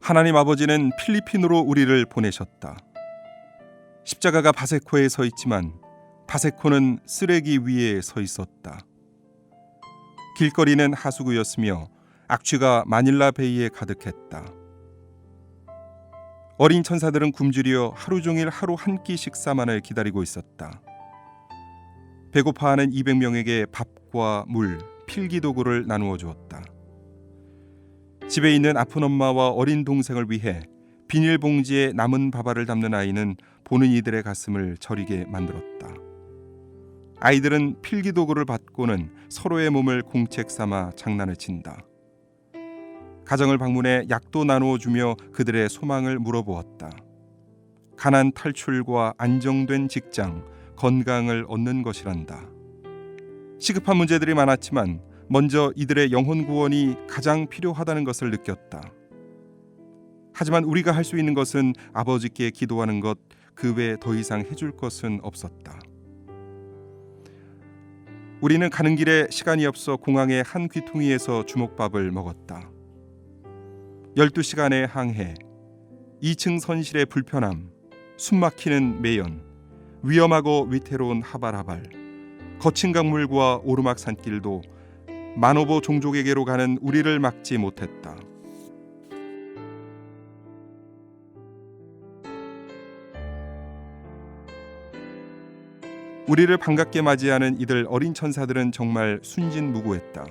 하나님 아버지는 필리핀으로 우리를 보내셨다. 십자가가 바세코에 서 있지만 바세코는 쓰레기 위에 서 있었다. 길거리는 하수구였으며 악취가 마닐라 베이에 가득했다. 어린 천사들은 굶주려 하루 종일 하루 한 끼 식사만을 기다리고 있었다. 배고파하는 200명에게 밥과 물, 필기 도구를 나누어 주었다. 집에 있는 아픈 엄마와 어린 동생을 위해 비닐봉지에 남은 밥알을 담는 아이는 보는 이들의 가슴을 저리게 만들었다. 아이들은 필기 도구를 받고는 서로의 몸을 공책 삼아 장난을 친다. 가정을 방문해 약도 나누어 주며 그들의 소망을 물어보았다. 가난 탈출과 안정된 직장, 건강을 얻는 것이란다. 시급한 문제들이 많았지만 먼저 이들의 영혼 구원이 가장 필요하다는 것을 느꼈다. 하지만 우리가 할 수 있는 것은 아버지께 기도하는 것 그 외 더 이상 해줄 것은 없었다. 우리는 가는 길에 시간이 없어 공항의 한 귀퉁이에서 주먹밥을 먹었다. 12시간의 항해, 2층 선실의 불편함, 숨막히는 매연, 위험하고 위태로운 하발하발, 거친 강물과 오르막 산길도 마노보 종족에게로 가는 우리를 막지 못했다. 우리를 반갑게 맞이하는 이들 어린 천사들은 정말 순진무구했다.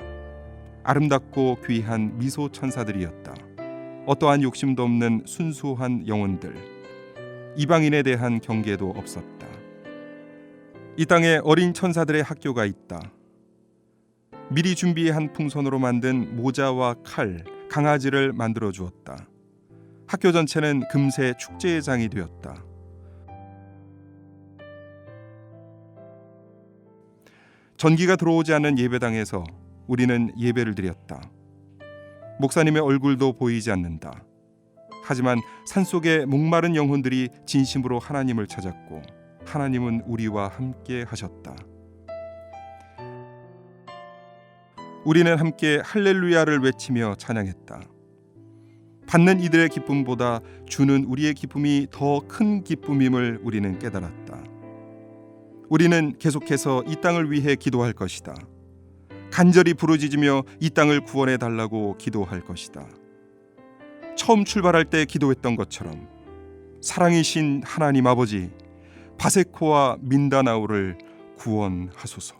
아름답고 귀한 미소 천사들이었다. 어떠한 욕심도 없는 순수한 영혼들. 이방인에 대한 경계도 없었다. 이 땅에 어린 천사들의 학교가 있다. 미리 준비한 풍선으로 만든 모자와 칼, 강아지를 만들어 주었다. 학교 전체는 금세 축제의 장이 되었다. 전기가 들어오지 않는 예배당에서 우리는 예배를 드렸다. 목사님의 얼굴도 보이지 않는다. 하지만 산속의 목마른 영혼들이 진심으로 하나님을 찾았고 하나님은 우리와 함께 하셨다. 우리는 함께 할렐루야를 외치며 찬양했다. 받는 이들의 기쁨보다 주는 우리의 기쁨이 더 큰 기쁨임을 우리는 깨달았다. 우리는 계속해서 이 땅을 위해 기도할 것이다. 간절히 부르짖으며 이 땅을 구원해 달라고 기도할 것이다. 처음 출발할 때 기도했던 것처럼 사랑이신 하나님 아버지 바세코와 민다나오를 구원하소서.